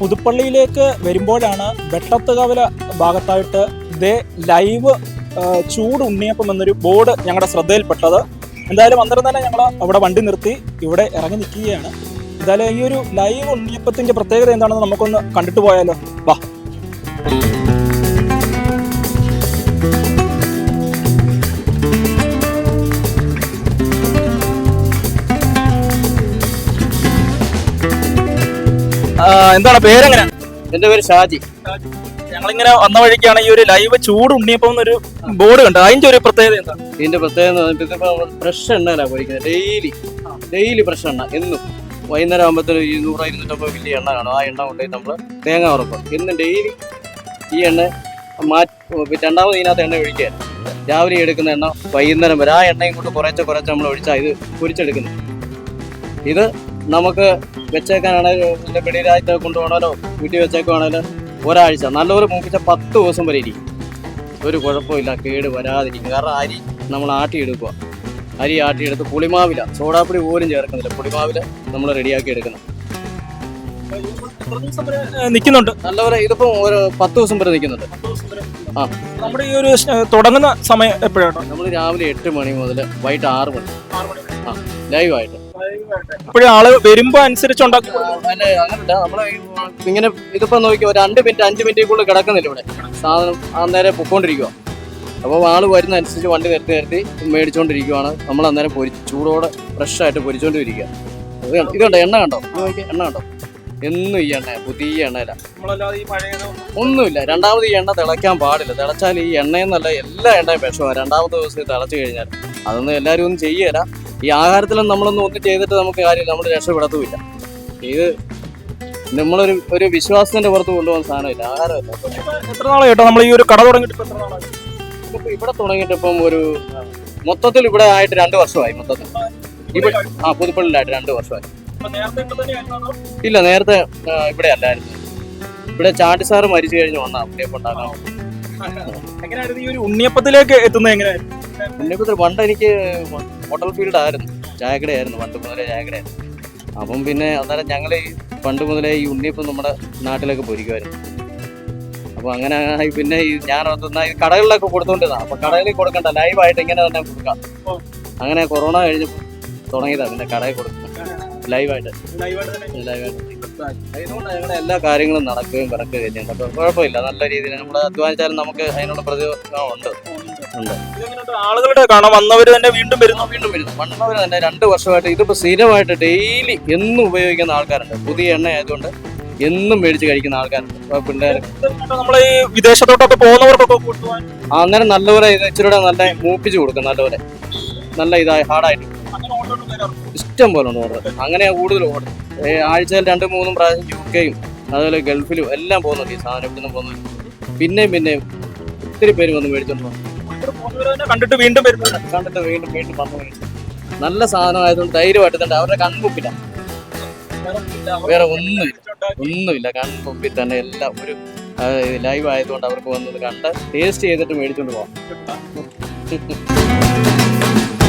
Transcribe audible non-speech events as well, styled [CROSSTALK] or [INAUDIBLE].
പുതുപ്പള്ളിയിലേക്ക് വരുമ്പോഴാണ് വെട്ടത്തുകവല ഭാഗത്തായിട്ട് ദേ ലൈവ് ചൂട് ഉണ്ണിയപ്പം എന്നൊരു ബോർഡ് ഞങ്ങളുടെ ശ്രദ്ധയിൽപ്പെട്ടത്. എന്തായാലും അന്നേരം തന്നെ ഞങ്ങൾ അവിടെ വണ്ടി നിർത്തി ഇവിടെ ഇറങ്ങി നിൽക്കുകയാണ്. എന്തായാലും ഈ ഒരു ലൈവ് ഉണ്ണിയപ്പത്തിന്റെ പ്രത്യേകത എന്താണെന്ന് നമുക്കൊന്ന് കണ്ടിട്ട് പോയാലോ? വാ. എന്താണ് പേരെങ്ങനെ? എന്റെ പേര് ഷാജി. ഞങ്ങളിങ്ങനെ വന്ന വഴിക്കാണ് ഈ ഒരു ലൈവ് ചൂട് ഉണ്ണിയപ്പം എന്നൊരു ബോർഡ് കണ്ടത്. അതിന്റെ ഒരു പ്രത്യേകത എന്താണ്? ഇതിന്റെ പ്രത്യേകത ഫ്രഷ് എണ്ണയിലാണ് പൊരിക്കുന്നത് ഡെയിലി ഡെയിലി ഫ്രഷ് എണ്ണ. എന്നും വൈകുന്നേരം ആകുമ്പോഴത്തേന് ഇരുന്നൂറ് ഇരുന്നൂറ്റമ്പത് വലിയ എണ്ണ കാണും. ആ എണ്ണ കൊണ്ടുപോയി നമ്മൾ തേങ്ങ ഉറക്കും എന്നും ഡെയിലി ഈ എണ്ണ മാറ്റി രണ്ടാമത് ഇതിനകത്ത് എണ്ണ ഒഴിക്കുക രാവിലെ എടുക്കുന്ന എണ്ണ വൈകുന്നേരം വരെ ആ എണ്ണയും കൊണ്ട് കുറച്ച് കുറച്ച് നമ്മൾ ഒഴിച്ചാൽ ഇത് പൊരിച്ചെടുക്കുന്നത്. ഇത് നമുക്ക് വെച്ചേക്കാനാണെങ്കിൽ വെളിയിലായിട്ട് കൊണ്ടുപോകണമല്ലോ വീട്ടിൽ വെച്ചേക്കുവാണേലോ ഒരാഴ്ച നല്ലപോലെ മൂപ്പിച്ച പത്ത് ദിവസം വരെ ഇരിക്കും. ഒരു കുഴപ്പമില്ല കേട് വരാതിരിക്കും. കാരണം അരി നമ്മൾ ആട്ടിയെടുക്കുക. അരി ആട്ടിയെടുത്ത് പുളിമാവില സോഡാപ്പൊടി പോലും ചേർക്കുന്നില്ല. പുളിമാവില നമ്മൾ റെഡിയാക്കി എടുക്കണം. നിൽക്കുന്നുണ്ട്. നല്ലപോലെ ഇതിപ്പം ഒരു പത്ത് ദിവസം വരെ നിൽക്കുന്നുണ്ട്. ആ. നമ്മുടെ ഈ ഒരു തുടങ്ങുന്ന സമയം എപ്പോഴാണ്? നമ്മൾ രാവിലെ എട്ട് മണി മുതൽ വൈകിട്ട് ആറ് മണി. ആ ലൈവായിട്ട്. ഇപ്പോഴും ആൾ വരുമ്പോ അനുസരിച്ച് ഉണ്ടാക്കും. ഇങ്ങനെ ഇതിപ്പോ നോക്കിയോ രണ്ട് മിനിറ്റ് അഞ്ച് മിനിറ്റിക്കുള്ളിൽ കിടക്കുന്നില്ല ഇവിടെ. സാധനം അന്നേരം പൊക്കോണ്ടിരിക്കുക അപ്പോൾ ആൾ വരുന്ന അനുസരിച്ച് വണ്ടി നിരത്തി നിരത്തി മേടിച്ചുകൊണ്ടിരിക്കുവാണ് നമ്മൾ അന്നേരം പൊരി ചൂടോടെ ഫ്രഷ് ആയിട്ട് പൊരിച്ചുകൊണ്ടിരിക്കുക ഇതുണ്ട് കണ്ടോ- എണ്ണ കണ്ടോ? എണ്ണ കണ്ടോ? എന്നും ഈ എണ്ണ പുതിയ എണ്ണയില. നമ്മളല്ലാതെ ഈ പഴയതോ ഒന്നുമില്ല. രണ്ടാമത് ഈ എണ്ണ തിളയ്ക്കാൻ പാടില്ല. തിളച്ചാൽ ഈ എണ്ണയെന്നല്ല എല്ലാ എണ്ണയും വിഷമാണ് രണ്ടാമത്തെ ദിവസം തിളച്ചു കഴിഞ്ഞാൽ അതൊന്നും എല്ലാവരും ഒന്നും ചെയ്യല. ഈ ആഹാരത്തിലും നമ്മളൊന്നും ഒന്നും ചെയ്തിട്ട് നമുക്ക് കാര്യമില്ല നമ്മൾ രക്ഷപ്പെടത്തുമില്ല. ഇത് നമ്മളൊരു ഒരു വിശ്വാസത്തിന്റെ പുറത്ത് കൊണ്ടുപോകുന്ന സാധനമില്ല ആഹാരമില്ല. എത്ര നാളെ കേട്ടോ നമ്മൾ ഈ ഒരു കട തുടങ്ങിയിട്ട് എത്ര നാളായി? ഇപ്പൊ ഇവിടെ തുടങ്ങിയിട്ട് ഇപ്പം ഒരു മൊത്തത്തിൽ ഇവിടെ ആയിട്ട് രണ്ട് വർഷമായി മൊത്തത്തിൽ. ഇവിടെ ആ പുതുപ്പള്ളിലായിട്ട് രണ്ട് വർഷമായി? ഇല്ല നേരത്തെ ഇവിടെ അല്ലായിരുന്നു. ഇവിടെ ചാണ്ടി സാറ് മരിച്ചു കഴിഞ്ഞ് വന്നാ ഉണ്ണിയപ്പം ഉണ്ടാക്കാൻ ഒരു ഉണ്ണിയപ്പത്തിലേക്ക് എത്തുന്നത് എങ്ങനെയായിരുന്നു? ഉണ്ണിയപ്പത്തിൽ പണ്ട് എനിക്ക് ഹോട്ടൽ ഫീൽഡ് ആയിരുന്നു. ചായക്കടയായിരുന്നു പണ്ട് മുതലേ ചായക്കടയായിരുന്നു അപ്പം പിന്നെ അന്നേരം ഞങ്ങൾ ഈ പണ്ട് മുതലേ ഈ ഉണ്ണിയപ്പം നമ്മുടെ നാട്ടിലൊക്കെ പൊരിക്കുമായിരുന്നു അപ്പോൾ അങ്ങനെ ആയി പിന്നെ ഈ ഞാൻ ഈ കടകളിലൊക്കെ കൊടുത്തോണ്ടിരുന്ന അപ്പോൾ കടകളിൽ കൊടുക്കണ്ട ലൈവായിട്ട് ഇങ്ങനെ തന്നെ കൊടുക്കാം. അങ്ങനെ കൊറോണ കഴിഞ്ഞ് തുടങ്ങിയതാ പിന്നെ കടയിൽ കൊടുക്കുന്നത് ലൈവായിട്ട് ലൈവായിട്ട് അതുകൊണ്ട് ഞങ്ങളുടെ എല്ലാ കാര്യങ്ങളും നടക്കുകയും കിടക്കുകയും ചെയ്യുന്നുണ്ട് കുഴപ്പമില്ല നല്ല രീതിയിൽ നമ്മൾ അധ്വാനിച്ചാലും നമുക്ക് അതിനുള്ള പ്രതിഫലം ഉണ്ട്? ആളുകളുടെ കാണാം വന്നവർ തന്നെ വീണ്ടും വരുന്നു വീണ്ടും വരുന്നു. വന്നവർ തന്നെ രണ്ട് വർഷമായിട്ട് ഇതിപ്പോ സ്ഥിരമായിട്ട് ഡെയിലി എന്നും ഉപയോഗിക്കുന്ന ആൾക്കാരുണ്ട്. പുതിയ എണ്ണ ആയതുകൊണ്ട് എന്നും മേടിച്ച് കഴിക്കുന്ന ആൾക്കാരുണ്ട്. പിള്ളേർ നമ്മളെ ഈ വിദേശത്തോട്ടൊക്കെ പോകുന്നവർക്കൊക്കെ അങ്ങനെ അന്നേരം നല്ലപോലെ ഇത് ഇച്ചിരി നല്ല മൂപ്പിച്ച് കൊടുക്കും നല്ലപോലെ. നല്ല ഇതായി ഹാർഡായിട്ട്. അങ്ങനെ ഇഷ്ടം പോലെ ഉണ്ട് ഓർഡർ അങ്ങനെയാണ് കൂടുതൽ ഓർഡർ ആഴ്ചയിൽ രണ്ടും മൂന്നും പ്രാവശ്യം യു കെയും അതുപോലെ ഗൾഫിലും എല്ലാം പോകുന്നുണ്ട് ഈ സാധനം. ഇവിടുന്ന് പോകുന്നുണ്ട്. പിന്നെയും പിന്നെയും ഒത്തിരി പേര് വന്ന് മേടിച്ചോണ്ട് പോകും ഇവിടെ പോകുന്നവര് തന്നെ കണ്ടിട്ട് വീണ്ടും വരുന്നത് കണ്ടിട്ട് വീണ്ടും വീണ്ടും വന്നു നല്ല സാധനമായതുകൊണ്ട് ധൈര്യമായിട്ട് അവരുടെ കൺമുപ്പില്ല വേറെ ഒന്നുമില്ല ഒന്നുമില്ല. കൺമുമ്പിൽ തന്നെ എല്ലാം ഒരു ലൈവ് ആയതുകൊണ്ട് അവർക്ക് വന്നത് കണ്ട് ടേസ്റ്റ് ചെയ്തിട്ട് മേടിച്ചോണ്ട് പോവാം. [LAUGHS]